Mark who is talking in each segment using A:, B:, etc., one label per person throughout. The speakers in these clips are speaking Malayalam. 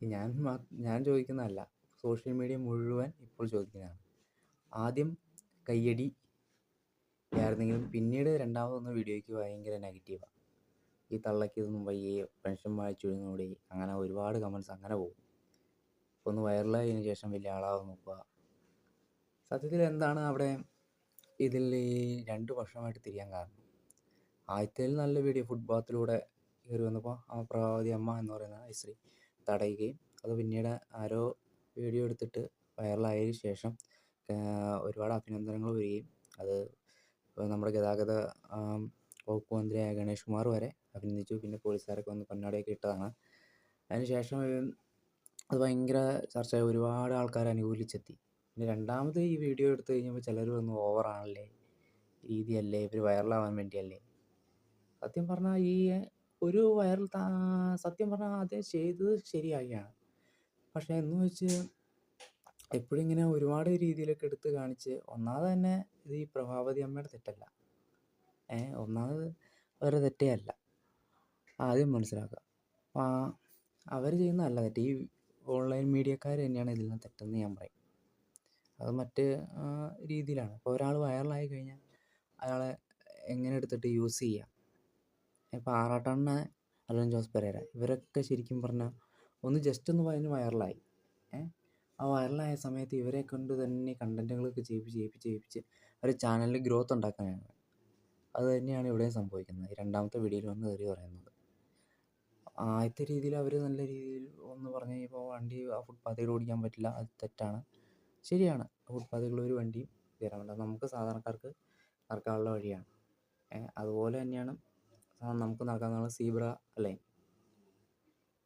A: ഞാൻ ഞാൻ ചോദിക്കുന്നതല്ല. സോഷ്യൽ മീഡിയ മുഴുവൻ ഇപ്പോൾ ചോദിക്കുന്നതാണ്. ആദ്യം കയ്യടി ആയിരുന്നെങ്കിലും പിന്നീട് രണ്ടാമതൊന്ന് വീഡിയോയ്ക്ക് ഭയങ്കര നെഗറ്റീവാണ് ഈ തള്ളക്കിതൊന്നും വയ്യേ പെൻഷൻ വായിച്ചുകൂടി അങ്ങനെ ഒരുപാട് കമൻസ് അങ്ങനെ പോകും. ഒന്ന് വൈറലായതിനു ശേഷം വലിയ ആളാവും നോക്കുക. സത്യത്തിൽ എന്താണ് അവിടെ ഇതിൽ രണ്ട് വർഷമായിട്ട് തിരിയാൻ കാരണം? ആദ്യത്തേൽ നല്ല വീഡിയോ ഫുട്പാത്തിലൂടെ കയറി വന്നപ്പോൾ ആ പ്രഭാവതി അമ്മ എന്ന് പറയുന്ന സ്ത്രീ തടയുകയും അത് പിന്നീട് ആരോ വീഡിയോ എടുത്തിട്ട് വൈറലായതിനു ശേഷം ഒരുപാട് അഭിനന്ദനങ്ങൾ വരികയും അത് നമ്മുടെ ഗതാഗത വകുപ്പ് മന്ത്രിയായ ഗണേഷ് കുമാർ വരെ അഭിനന്ദിച്ചു. പിന്നെ പോലീസുകാരൊക്കെ വന്ന് കണ്ണാടിയൊക്കെ ഇട്ടതാണ്. അതിന് ശേഷം അത് ഭയങ്കര ചർച്ചയായി. ഒരുപാട് ആൾക്കാർ അനുകൂലിച്ചെത്തി. പിന്നെ രണ്ടാമത് ഈ വീഡിയോ എടുത്തു കഴിഞ്ഞപ്പോൾ ചിലർ വന്ന് ഓവറാണല്ലേ രീതിയല്ലേ? ഇവർ വൈറലാവാൻ വേണ്ടിയല്ലേ? സത്യം പറഞ്ഞാൽ ഈ ഒരു വൈറൽ സത്യം പറഞ്ഞാൽ അത് ചെയ്തത് ശരിയാക്കിയാണ് പക്ഷേ എന്ന് വെച്ച് എപ്പോഴും ഇങ്ങനെ ഒരുപാട് രീതിയിലൊക്കെ എടുത്ത് കാണിച്ച് ഒന്നാമത് തന്നെ ഇത് ഈ പ്രഭാവതി അമ്മയുടെ തെറ്റല്ല. ഏ ഒന്നാമത് അവരുടെ തെറ്റേ അല്ല. ആദ്യം മനസ്സിലാക്കുക. അവർ ചെയ്യുന്നതല്ല തെറ്റ്. ഈ ഓൺലൈൻ മീഡിയക്കാർ തന്നെയാണ് ഇതിൽ തെറ്റെന്ന് ഞാൻ പറയും. അത് മറ്റ് രീതിയിലാണ്. ഇപ്പോൾ ഒരാൾ വൈറലായി കഴിഞ്ഞാൽ അയാളെ എങ്ങനെ എടുത്തിട്ട് യൂസ് ചെയ്യാം? ഇപ്പോൾ ആറാട്ടണ്ണ അലൻ ജോസ് പെരേര ഇവരൊക്കെ ശരിക്കും പറഞ്ഞാൽ ഒന്ന് ജസ്റ്റ് ഒന്ന് പറഞ്ഞ് വൈറലായി. ആ വൈറലായ സമയത്ത് ഇവരെ കൊണ്ട് തന്നെ കണ്ടന്റുകളൊക്കെ ചെയ്യിപ്പിച്ച് ചെയ്യിപ്പിച്ച് ചെയ്യിപ്പിച്ച് അവർ ചാനലിൽ ഗ്രോത്ത് ഉണ്ടാക്കാനാണ് അത് തന്നെയാണ് ഇവിടെയും സംഭവിക്കുന്നത്. രണ്ടാമത്തെ വീഡിയോയിൽ വന്ന് കയറി പറയുന്നത്. ആദ്യത്തെ രീതിയിൽ അവർ നല്ല രീതിയിൽ ഒന്ന് പറഞ്ഞു കഴിഞ്ഞപ്പോൾ വണ്ടി ആ ഫുട്പാത്തിലൂടെ ഓടിക്കാൻ പറ്റില്ല. അത് തെറ്റാണ്. ശരിയാണ്. ഫുട്പാത്തിലുള്ള ഒരു വണ്ടിയും കയറാൻ പറ്റില്ല. നമുക്ക് സാധാരണക്കാർക്ക് നടക്കാനുള്ള വഴിയാണ്. അതുപോലെ തന്നെയാണ് നമുക്ക് നടക്കാനുള്ള സീബ്ര ലൈൻ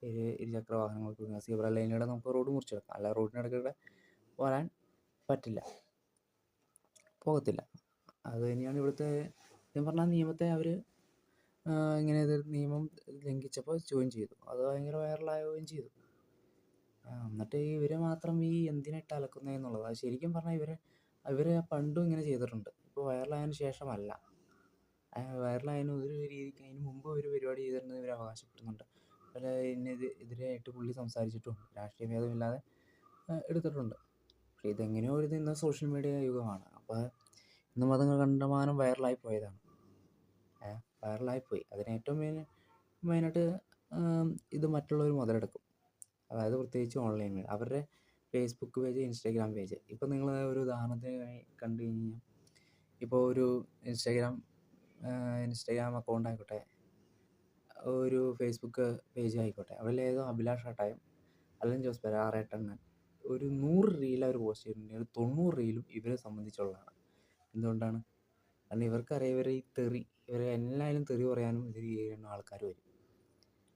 A: ഇരു ഇരുചക്ര വാഹനങ്ങൾക്ക് സീബ്ര ലൈനിലൂടെ നമുക്ക് റോഡ് മുറിച്ചെടുക്കാം അല്ല റോഡിനിടയ്ക്കൂടെ വരാൻ പറ്റില്ല. പോകത്തില്ല. അത് തന്നെയാണ് ഇവിടുത്തെ സത്യം പറഞ്ഞാൽ നിയമത്തെ അവർ ഇങ്ങനെ ഇത് നിയമം ലംഘിച്ചപ്പോൾ ജോയിൻ ചെയ്തു. അത് ഭയങ്കര വൈറലാവുകയും ചെയ്തു. എന്നിട്ട് ഇവർ മാത്രം ഈ എന്തിനിട്ട് അലക്കുന്നത് എന്നുള്ളത്. അത് ശരിക്കും പറഞ്ഞാൽ ഇവരെ ഇവർ പണ്ടും ഇങ്ങനെ ചെയ്തിട്ടുണ്ട്. ഇപ്പോൾ വൈറലായതിനു ശേഷമല്ല. വൈറലായതിന് ഒരു രീതിക്ക് അതിന് മുമ്പ് ഒരു പരിപാടി ചെയ്തിരുന്നത് ഇവർ അവകാശപ്പെടുന്നുണ്ട്. പല ഇതിനെതിരെ എതിരായിട്ട് പുള്ളി സംസാരിച്ചിട്ടും രാഷ്ട്രീയ ഭേദമില്ലാതെ എടുത്തിട്ടുണ്ട്. പക്ഷേ ഇതെങ്ങനെയോ ഒരു ഇന്ന് സോഷ്യൽ മീഡിയ യുഗമാണ്. അപ്പോൾ ഇന്ന് മതങ്ങൾ കണ്ടമാനം വൈറലായി പോയതാണ്. വൈറലായിപ്പോയി അതിന് ഏറ്റവും മെയിൻ മെയിനായിട്ട് ഇത് മറ്റുള്ളവർ മുതലെടുക്കും. അതായത് പ്രത്യേകിച്ച് ഓൺലൈൻ മീഡിയ അവരുടെ ഫേസ്ബുക്ക് പേജ് ഇൻസ്റ്റാഗ്രാം പേജ് ഇപ്പോൾ നിങ്ങൾ ഒരു ഉദാഹരണത്തിന് കണ്ടു കഴിഞ്ഞാൽ ഇപ്പോൾ ഒരു ഇൻസ്റ്റാഗ്രാം ഇൻസ്റ്റാഗ്രാം അക്കൗണ്ട് ആയിക്കോട്ടെ ഒരു ഫേസ്ബുക്ക് പേജ് ആയിക്കോട്ടെ ഏതോ അഭിലാഷ് ആട്ടായം അലൻ ജോസ് പെര ആറേട്ടണ്ണൻ ഒരു നൂറ് റീൽ അവർ പോസ്റ്റ് ചെയ്തിട്ടുണ്ടെങ്കിൽ തൊണ്ണൂറ് റീലും ഇവരെ സംബന്ധിച്ചുള്ളതാണ്. എന്തുകൊണ്ടാണ്? കാരണം ഇവർക്കറിയ ഇവർ ഈ തെറി ഇവർ എല്ലാവരും തെറി പറയാനും ഇതിൽ ചെയ്യുന്ന ആൾക്കാർ വരും.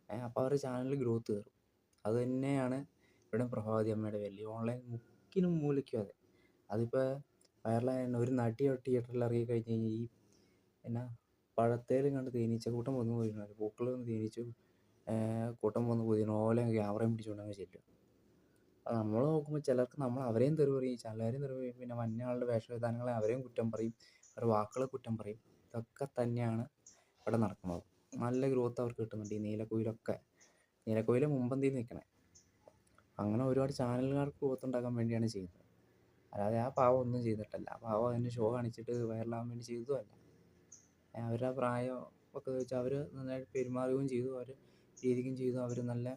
A: അപ്പോൾ അവരുടെ ചാനൽ ഗ്രോത്ത് കയറും. അത് തന്നെയാണ് ഇവിടെ പ്രഭാവതി അമ്മയുടെ വലിയ ഓൺലൈൻ മുക്കിനും മൂലയ്ക്കും അതെ. അതിപ്പോൾ വൈറലായ ഒരു നടി തിയേറ്ററിൽ ഇറങ്ങി കഴിഞ്ഞ് കഴിഞ്ഞാൽ ഈ എന്നാ പഴത്തേലും കണ്ട് തേനീച്ച കൂട്ടം വന്നു പോയി പൂക്കൾ വന്ന് തേനീച്ച കൂട്ടം വന്നു പോയി. ഓല ക്യാമറയും പിടിച്ചുകൊണ്ട് അങ്ങ് ചെല്ലും അത് നമ്മൾ നോക്കുമ്പോൾ ചിലർക്ക് നമ്മൾ അവരെയും തെറി പറയും ചിലരെയും തെറി പറയും. പിന്നെ മഞ്ഞ ആളുടെ വേഷവിധാനങ്ങളെ അവരെയും കുറ്റം പറയും. അവരുടെ വാക്കുകളെ കുറ്റം പറയും. ഇതൊക്കെ തന്നെയാണ് ഇവിടെ നടക്കുന്നത്. നല്ല ഗ്രോത്ത് അവർക്ക് കിട്ടുന്നുണ്ട് ഈ നീലക്കുയിലൊക്കെ. നീലക്കുയിൽ മുമ്പന്തിയിൽ നിൽക്കണേ. അങ്ങനെ ഒരുപാട് ചാനലുകാർക്ക് ഗ്രോത്ത് ഉണ്ടാക്കാൻ വേണ്ടിയാണ് ചെയ്യുന്നത്. അല്ലാതെ ആ പാവം ഒന്നും ചെയ്തിട്ടല്ല. ആ പാവം അതിന് ഷോ കാണിച്ചിട്ട് വൈറലാകാൻ വേണ്ടി ചെയ്തതുമല്ല അവരുടെ പ്രായം ഒക്കെ വെച്ച് അവർ നന്നായിട്ട് പെരുമാറുകയും ചെയ്തു. അവർ രീതിക്കും ചെയ്തു. അവർ നല്ല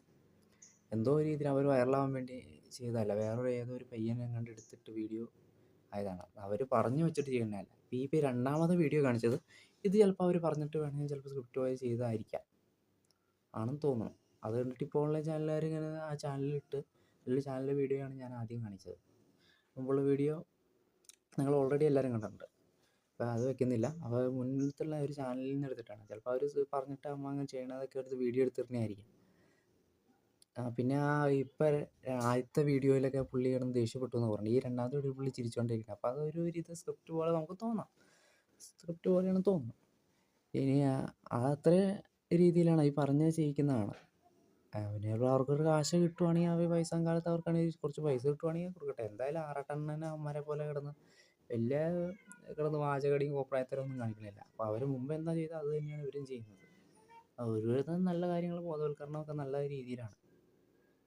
A: എന്തോ രീതിയിൽ അവർ വൈറലാവാൻ വേണ്ടി ചെയ്തതല്ല. വേറൊരു ഏതോ ഒരു പയ്യനെ കണ്ടെടുത്തിട്ട് വീഡിയോ ആയതാണ്. അവർ പറഞ്ഞു വെച്ചിട്ട് ചെയ്യുന്നതല്ല. ഇപ്പോൾ ഈ രണ്ടാമത് വീഡിയോ കാണിച്ചത് ഇത് ചിലപ്പോൾ അവർ പറഞ്ഞിട്ട് വേണമെങ്കിൽ ചിലപ്പോൾ സ്ക്രിപ്റ്റ് വായി ചെയ്തതായിരിക്കാം ആണെന്ന് തോന്നുന്നു. അത് കണ്ടിട്ട് ഇപ്പോൾ ഉള്ള ചാനലുകാർ ഇങ്ങനെ ആ ചാനലിലിട്ട് അതിൽ ചാനലിലെ ആണ് ഞാൻ ആദ്യം കാണിച്ചത്. മുമ്പുള്ള വീഡിയോ നിങ്ങൾ ഓൾറെഡി എല്ലാവരും കണ്ടിട്ടുണ്ട്. അപ്പോൾ അത് വെക്കുന്നില്ല. അപ്പോൾ മുന്നിലത്തുള്ള ഒരു ചാനലിൽ നിന്ന് എടുത്തിട്ടാണ്. ചിലപ്പോൾ അവർ പറഞ്ഞിട്ട് അമ്മ അങ്ങനെ ചെയ്യണതൊക്കെ എടുത്ത് വീഡിയോ എടുത്തിരുന്നതായിരിക്കും പിന്നെ ആ ഇപ്പം ആദ്യത്തെ വീഡിയോയിലൊക്കെ പുള്ളി കിടന്ന് ദേഷ്യപ്പെട്ടു എന്ന് പറഞ്ഞു. ഈ രണ്ടാമത്തെ വീഡിയോ പുള്ളി ചിരിച്ചുകൊണ്ടിരിക്കുന്നത് അപ്പോൾ അതൊരു ഇത് സ്ക്രിപ്റ്റ് പോലെ നമുക്ക് തോന്നാം. സ്ക്രിപ്റ്റ് പോലെയാണ് തോന്നുന്നത്. ഇനി അതത്ര രീതിയിലാണ് ഈ പറഞ്ഞത് ചെയ്യിക്കുന്നതാണ് പിന്നെ അവർക്കൊരു കാശ് കിട്ടുവാണെങ്കിൽ അവർ പൈസ കാലത്ത് അവർക്കാണെങ്കിൽ കുറച്ച് പൈസ കിട്ടുവാണെങ്കിൽ കൊടുക്കട്ടെ. എന്തായാലും ആറാട്ടെണ്ണനെ അവന്മാരെ പോലെ കിടന്ന് വലിയ കിടന്ന് വാചകടിയും കോപ്രായത്തരൊന്നും കാണിക്കുന്നില്ല അപ്പോൾ അവർ മുമ്പ് എന്താ ചെയ്തത് അത് തന്നെയാണ് ഇവരും ചെയ്യുന്നത്. ഒരു വിധം നല്ല കാര്യങ്ങൾ ബോധവൽക്കരണമൊക്കെ നല്ല രീതിയിലാണ്.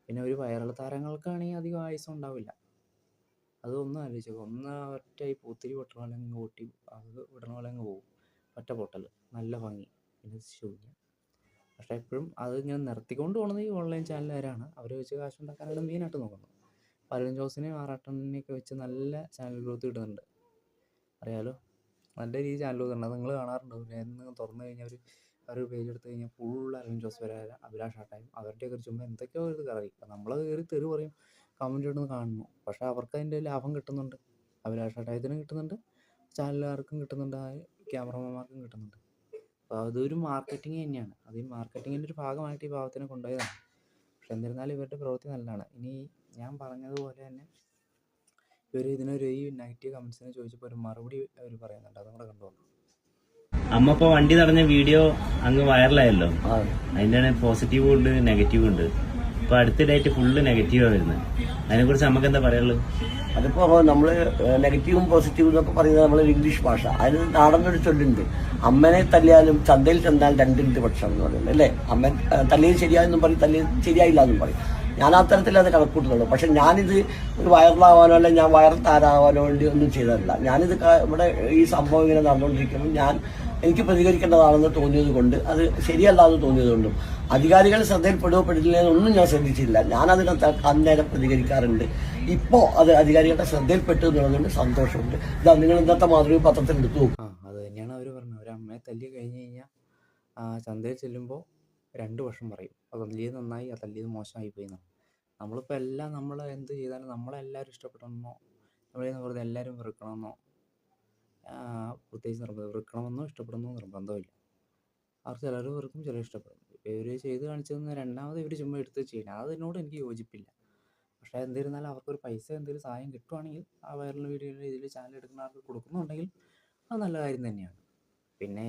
A: പിന്നെ ഒരു വൈറൽ താരങ്ങൾക്കാണെങ്കിൽ അധികം ആയുസം ഉണ്ടാവില്ല. അതൊന്നും ആലോചിച്ചു. ഒന്ന് ഒറ്റ ഈ പൂത്തിരി പൊട്ടണ പോലെ അങ്ങ് പൊട്ടി അത് വിടണ പോലെ അങ്ങ് പോകും ഒറ്റ പൊട്ടൽ നല്ല ഭംഗി. പിന്നെ ശൂന്യം. പക്ഷേ എപ്പോഴും അത് ഇങ്ങനെ നിർത്തിക്കൊണ്ട് പോകുന്നത് ഈ ഓൺലൈൻ ചാനലുകാരാണ് അവർ വെച്ച് കാശുണ്ടാക്കാനാണ് മെയിനായിട്ട് നോക്കുന്നത്. പലരും ജോസിനെയും ആറാട്ടനെയൊക്കെ വെച്ച് നല്ല ചാനൽ ഗ്രോത്ത് കിട്ടുന്നുണ്ട്. അറിയാലോ? നല്ല രീതിയിൽ ചാനൽ ഗ്രോത്ത് ഉണ്ട്. അത് നിങ്ങൾ കാണാറുണ്ടാവില്ല എന്ന് തുറന്നു കഴിഞ്ഞാൽ ഒരു അവർ പേജ് എടുത്ത് കഴിഞ്ഞാൽ ഫുൾ അരുൺ ജോസ് വരെ അഭിലാഷ് ആട്ടായും അവരുടെയൊക്കെ ഒരു ചുമ്മാ എന്തൊക്കെയോ ഇത് കറി നമ്മൾ കയറി തെറി പറയും. കമന്റ് ഇടുന്നത് കാണുന്നു. പക്ഷേ അവർക്ക് അതിന്റെ ലാഭം കിട്ടുന്നുണ്ട്. അഭിലാഷ് ആട്ടായത്തിനും കിട്ടുന്നുണ്ട്. ചാനലുകാർക്കും കിട്ടുന്നുണ്ട്. ആ ക്യാമറമാൻമാർക്കും കിട്ടുന്നുണ്ട്. അപ്പോൾ അതൊരു മാർക്കറ്റിംഗ് തന്നെയാണ്. അത് ഈ മാർക്കറ്റിങ്ങിന്റെ ഒരു ഭാഗമായിട്ട് ഈ ഭാഗത്തിനെ കൊണ്ടുപോയതാണ്. പക്ഷെ എന്നിരുന്നാലും ഇവരുടെ പ്രവൃത്തി നല്ലതാണ്. ഇനി ഞാൻ പറഞ്ഞതുപോലെ തന്നെ ഇവർ ഇതിനൊരു ഈ നെഗറ്റീവ് കമൻസിനെ ചോദിച്ചപ്പോൾ ഒരു മറുപടി അവർ പറയുന്നുണ്ട്. അതും കൂടെ കണ്ടോളൂ
B: അമ്മ ഇപ്പൊ വണ്ടി തടഞ്ഞ വീഡിയോ അങ്ങ് വൈറലായല്ലോ അതിന്റെ പോസിറ്റീവും ഉണ്ട് നെഗറ്റീവും ഉണ്ട്. ഇപ്പൊ അടുത്തിടെയായിട്ട് ഫുള്ള് നെഗറ്റീവാണ് വരുന്നത്. അതിനെ കുറിച്ച് നമുക്ക് എന്താ പറയുള്ളൂ
C: അതിപ്പോ നമ്മൾ നെഗറ്റീവും പോസിറ്റീവും എന്നൊക്കെ പറയുന്നത് നമ്മളെ ഇംഗ്ലീഷ് ഭാഷ. അതിന് നാടനൊരു ചൊല്ലുണ്ട്. അമ്മനെ തല്ലിയാലും ചന്തയിൽ ചെന്നാൽ രണ്ടിന്റെ പക്ഷം എന്ന് പറയുന്നത് അല്ലേ? അമ്മ തല്ലിയത് ശരിയായെന്നും പറയും തല്ലിയത് ശരിയായില്ല എന്നും പറയും. ഞാൻ ആ തരത്തിൽ അത് കണക്കൂട്ടുന്നുള്ളൂ പക്ഷെ ഞാനിത് ഒരു വൈറലാവാനോ അല്ലെ ഞാൻ വൈറൽ താരാവാനോ വേണ്ടി ഒന്നും ചെയ്തതല്ല. ഞാനിത് ഇവിടെ ഈ സംഭവം ഇങ്ങനെ നടന്നുകൊണ്ടിരിക്കുമ്പോൾ ഞാൻ എനിക്ക് പ്രതികരിക്കേണ്ടതാണെന്ന് തോന്നിയത് കൊണ്ട് അത് ശരിയല്ല എന്ന് തോന്നിയത് കൊണ്ടും അധികാരികൾ ശ്രദ്ധയിൽപ്പെടുകയോ പെടില്ലെന്നൊന്നും ഞാൻ ശ്രദ്ധിച്ചില്ല ഞാൻ അതിനകത്ത് അന്നേരം പ്രതികരിക്കാറുണ്ട്. ഇപ്പോൾ അത് അധികാരികളുടെ ശ്രദ്ധയിൽപ്പെട്ടു എന്നുള്ളതുകൊണ്ട് സന്തോഷമുണ്ട്. ഇതാ നിങ്ങൾ ഇന്നത്തെ മാതൃക പത്രത്തിൽ എടുത്തു നോക്കും.
A: അത് തന്നെയാണ് അവർ പറഞ്ഞത്. ഒരു അമ്മയെ തല്ലി കഴിഞ്ഞു കഴിഞ്ഞാൽ ചന്തയിൽ ചെല്ലുമ്പോൾ രണ്ട് വർഷം പറയും. അത് തല്ലിയത് നന്നായി അത് തല്ലിയത് മോശമായി പോയി എന്നാണ് നമ്മളിപ്പോൾ എല്ലാം നമ്മൾ എന്ത് ചെയ്താലും നമ്മളെല്ലാവരും ഇഷ്ടപ്പെടണമെന്നോ നമ്മളെന്ന് പറഞ്ഞാൽ എല്ലാവരും വെറുക്കണമെന്നോ പ്രത്യേകിച്ച് നിർബന്ധം വെറുക്കണമെന്നോ ഇഷ്ടപ്പെടണമെന്നോ നിർബന്ധമില്ല. അവർ ചിലർ വെറുക്കും ചിലർ ഇഷ്ടപ്പെടും. ഇവർ ചെയ്ത് കാണിച്ചതെന്ന് രണ്ടാമത് ഇവർ ചുമ്മാ എടുത്ത് ചെയ്യണം അതിനോട് എനിക്ക് യോജിപ്പില്ല. പക്ഷേ എന്നിരുന്നാലും അവർക്കൊരു പൈസ എന്തെങ്കിലും സഹായം കിട്ടുവാണെങ്കിൽ ആ വൈറൽ വീഡിയോയുടെ ഇതിൽ ചാനൽ എടുക്കുന്ന ആൾക്ക് കൊടുക്കുന്നുണ്ടെങ്കിൽ അത് നല്ല കാര്യം തന്നെയാണ്. പിന്നെ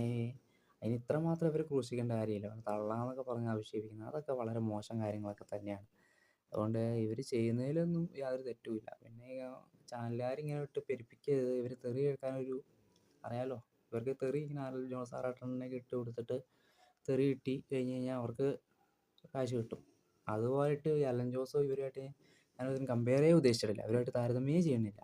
A: അതിന് ഇത്രമാത്രം ഇവർ ക്രൂശിക്കേണ്ട കാര്യമില്ല. തള്ളാന്നൊക്കെ പറഞ്ഞ് ആവശ്യപ്പിക്കുന്നത് അതൊക്കെ വളരെ മോശം കാര്യങ്ങളൊക്കെ തന്നെയാണ്. അതുകൊണ്ട് ഇവർ ചെയ്യുന്നതിലൊന്നും യാതൊരു തെറ്റുമില്ല പിന്നെ ചാനലുകാരിങ്ങനെ ഇട്ട് പെരുപ്പിക്കരുത്. ഇവർ തെറി കേൾക്കാനൊരു അറിയാലോ? ഇവർക്ക് തെറി ഇങ്ങനെ ആരൽ ജോസ് ആറാട്ടണ്ണനൊക്കെ ഇട്ട് കൊടുത്തിട്ട് തെറി കിട്ടി കഴിഞ്ഞ് കഴിഞ്ഞാൽ അവർക്ക് കാശ് കിട്ടും. അതുപോലെട്ട് അലൻ ജോസോ ഇവരുമായിട്ട് ഞാനതിന് ചെയ്യാൻ ഉദ്ദേശിച്ചിട്ടില്ല. അവരുമായിട്ട് താരതമ്യേ ചെയ്യുന്നില്ല.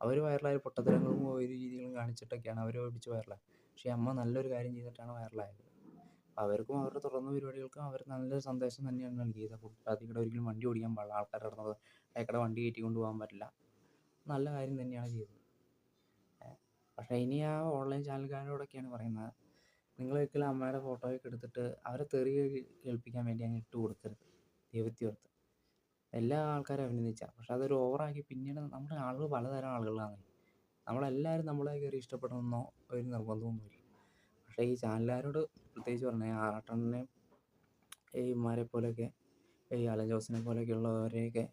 A: അവർ വൈറലായ പൊട്ടത്തരങ്ങളും ഒരു രീതികളും കാണിച്ചിട്ടൊക്കെയാണ് അവർ പിടിച്ച് വൈറലായത് പക്ഷേ അമ്മ നല്ലൊരു കാര്യം ചെയ്തിട്ടാണ് വൈറലായത്. അവർക്കും അവരുടെ തുറന്ന പരിപാടികൾക്കും അവർ നല്ലൊരു സന്ദേശം തന്നെയാണ് നൽകിയത്. ഫുട്പാത്തിൽ കൂടെ ഒരിക്കലും വണ്ടി ഓടിക്കാൻ പാടില്ല. ആൾക്കാർ കിടന്നത് അയക്കടെ വണ്ടി കയറ്റി കൊണ്ടുപോകാൻ പറ്റില്ല. നല്ല കാര്യം തന്നെയാണ് ചെയ്തത്. പക്ഷേ ഇനി ആ ഓൺലൈൻ ചാനലുകാരോടൊക്കെയാണ് പറയുന്നത്. നിങ്ങൾ ഒരിക്കലും അമ്മയുടെ ഫോട്ടോയൊക്കെ എടുത്തിട്ട് അവരെ തെറി കേൾപ്പിക്കാൻ വേണ്ടി അങ്ങ് ഇട്ട് കൊടുക്കരുത്. ദൈവത്തി ഓർത്ത് എല്ലാ ആൾക്കാരും അഭിനന്ദിച്ച. പക്ഷെ അതൊരു ഓവറാക്കി പിന്നീട് നമ്മുടെ ആളുകൾ പലതരം ആളുകളാണ്. നമ്മളെല്ലാവരും നമ്മളെ കയറി ഇഷ്ടപ്പെടണമെന്നോ ഒരു നിർബന്ധമൊന്നുമില്ല. പക്ഷേ ഈ ചാനലുകാരോട് പ്രത്യേകിച്ച് പറഞ്ഞാൽ ആറാട്ടണ്ണനെ ഈ ഇമാരെ പോലെയൊക്കെ ഈ അലൻ ജോസിനെ പോലെയൊക്കെ ഉള്ളവരെയൊക്കെ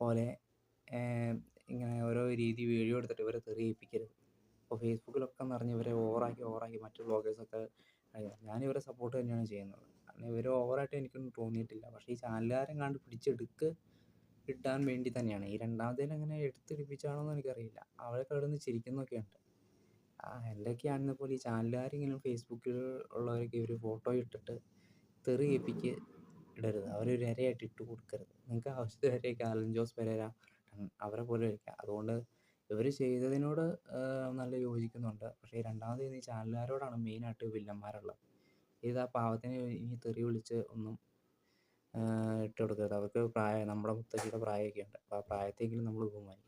A: പോലെ ഇങ്ങനെ ഓരോ രീതി വീഡിയോ എടുത്തിട്ട് ഇവരെ തെറിയിപ്പിക്കരുത് ഇപ്പോൾ ഫേസ്ബുക്കിലൊക്കെ നിറഞ്ഞ് ഇവരെ ഓവറാക്കി ഓവറാക്കി മറ്റു ബ്ലോഗേഴ്സൊക്കെ ഞാൻ ഇവരെ സപ്പോർട്ട് തന്നെയാണ് ചെയ്യുന്നത്. കാരണം ഇവർ ഓവറായിട്ട് എനിക്കൊന്നും തോന്നിയിട്ടില്ല. പക്ഷേ ഈ ചാനലുകാരൻ കണ്ട് കിട്ടാൻ വേണ്ടി തന്നെയാണ്. ഈ രണ്ടാമത്തേൽ അങ്ങനെ എടുത്തിടിപ്പിച്ചാണോ എന്ന് എനിക്കറിയില്ല. അവരെ കിടന്ന് ചിരിക്കുന്നൊക്കെ ഉണ്ട് ആ എന്തൊക്കെയാണെന്ന് പോലെ ഈ ചാനലുകാരെങ്കിലും ഫേസ്ബുക്കിൽ ഉള്ളവരൊക്കെ ഒരു ഫോട്ടോ ഇട്ടിട്ട് തെറി ഏൽപ്പിക്ക് ഇടരുത്. അവരൊരു ഇരയായിട്ട് ഇട്ട് കൊടുക്കരുത്. നിങ്ങൾക്ക് ആവശ്യത്തിനൊക്കെ ആലൻ ജോസ് അവരെ പോലെ ഇരിക്കുക അതുകൊണ്ട് ഇവർ ചെയ്തതിനോട് നല്ല യോജിക്കുന്നുണ്ട്. പക്ഷേ രണ്ടാമത് ഈ ചാനലുകാരോടാണ് മെയിനായിട്ട് വില്ലന്മാരുള്ളത്. ഇത് ആ പാവത്തിന് ഇനി തെറി വിളിച്ച് ഒന്നും ഇട്ട് കൊടുക്കരുത് അവർക്ക് പ്രായം നമ്മുടെ മുത്തശ്ശിയുടെ പ്രായമൊക്കെ ഉണ്ട് അപ്പോൾ ആ പ്രായത്തെങ്കിലും നമ്മൾ ബഹുമാനിക്കണം.